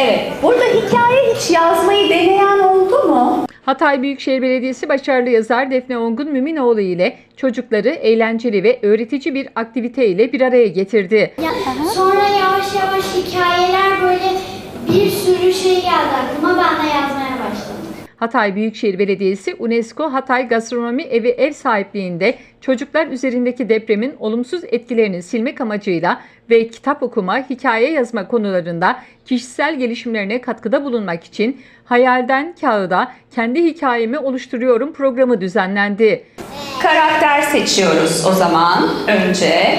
Evet, burada hikaye hiç yazmayı deneyen oldu mu? Hatay Büyükşehir Belediyesi başarılı yazar Defne Ongun Müminoğlu ile çocukları eğlenceli ve öğretici bir aktivite ile bir araya getirdi. Sonra yavaş yavaş hikayeler böyle bir sürü şey geldi aklıma. Ben de yazmaya. Hatay Büyükşehir Belediyesi UNESCO Hatay Gastronomi Evi ev sahipliğinde çocuklar üzerindeki depremin olumsuz etkilerini silmek amacıyla ve kitap okuma, hikaye yazma konularında kişisel gelişimlerine katkıda bulunmak için Hayalden Kağıda Kendi Hikayemi Oluşturuyorum programı düzenlendi. Karakter seçiyoruz o zaman önce.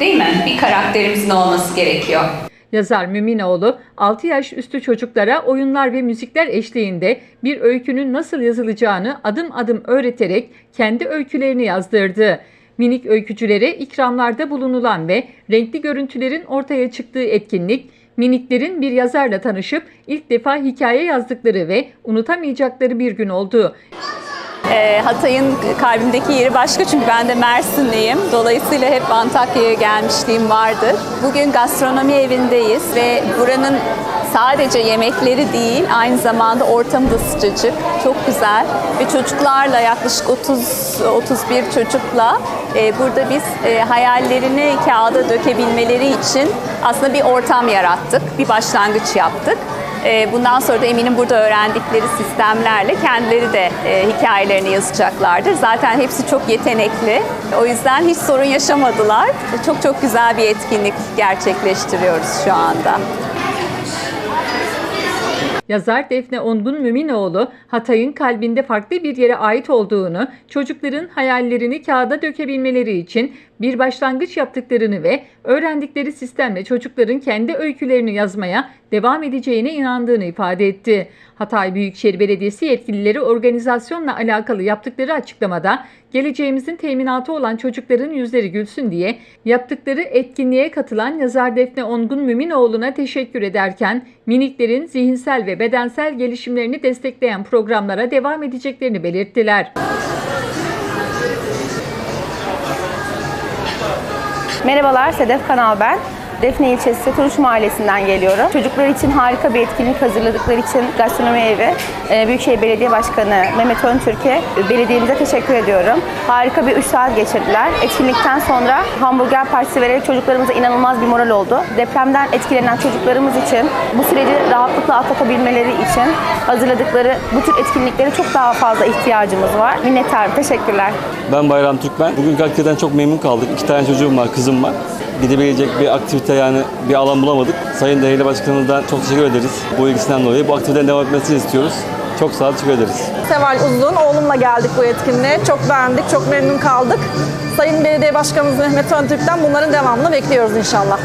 Değil mi? Bir karakterimizin olması gerekiyor. Yazar Müminoğlu 6 yaş üstü çocuklara oyunlar ve müzikler eşliğinde bir öykünün nasıl yazılacağını adım adım öğreterek kendi öykülerini yazdırdı. Minik öykücülere ikramlarda bulunulan ve renkli görüntülerin ortaya çıktığı etkinlik, miniklerin bir yazarla tanışıp ilk defa hikaye yazdıkları ve unutamayacakları bir gün oldu. Ee, Hatay'ın kalbimdeki yeri başka çünkü ben de Mersinliyim. Dolayısıyla hep Antakya'ya gelmişliğim vardır. Bugün gastronomi evindeyiz ve buranın sadece yemekleri değil aynı zamanda ortamı da sıcacık, çok güzel ve çocuklarla yaklaşık 30 31 çocukla e, burada biz e, hayallerini kağıda dökebilmeleri için aslında bir ortam yarattık, bir başlangıç yaptık. E, Bundan sonra da eminim burada öğrendikleri sistemlerle kendileri de e, hikayelerini yazacaklardır. Zaten hepsi çok yetenekli. O yüzden hiç sorun yaşamadılar. Çok çok güzel bir etkinlik gerçekleştiriyoruz şu anda. Yazar Defne Ongun Müminoğlu, Hatay'ın kalbinde farklı bir yere ait olduğunu, çocukların hayallerini kağıda dökebilmeleri için bir başlangıç yaptıklarını ve öğrendikleri sistemle çocukların kendi öykülerini yazmaya devam edeceğine inandığını ifade etti. Hatay Büyükşehir Belediyesi yetkilileri organizasyonla alakalı yaptıkları açıklamada geleceğimizin teminatı olan çocukların yüzleri gülsün diye yaptıkları etkinliğe katılan yazar Defne Ongun Müminoğlu'na teşekkür ederken miniklerin zihinsel ve bedensel gelişimlerini destekleyen programlara devam edeceklerini belirttiler. Merhabalar, Sedef Kanal ben. Defne ilçesi Turuş Mahallesi'nden geliyorum. Çocuklar için harika bir etkinlik hazırladıkları için Gastronomi Evi, e, Büyükşehir Belediye Başkanı Mehmet Öntürk'e belediyemize teşekkür ediyorum. Harika bir 3 saat geçirdiler. Etkinlikten sonra hamburger partisi vererek çocuklarımıza inanılmaz bir moral oldu. Depremden etkilenen çocuklarımız için bu süreci rahatlıkla atlatabilmeleri için hazırladıkları bu tür etkinliklere çok daha fazla ihtiyacımız var. Minnettarım, teşekkürler. Ben Bayram Türkmen. Bugün hakikaten çok memnun kaldık. İki tane çocuğum var, kızım var. Gidebilecek bir aktivite yani bir alan bulamadık. Sayın Değerli Başkanımızdan çok teşekkür ederiz. Bu ilgisinden dolayı bu aktivitenin devam etmesini istiyoruz. Çok sağ olun, teşekkür ederiz. Seval Uzun, oğlumla geldik bu etkinliğe. Çok beğendik, çok memnun kaldık. Sayın Belediye Başkanımız Mehmet Öntürk'ten bunların devamını bekliyoruz inşallah.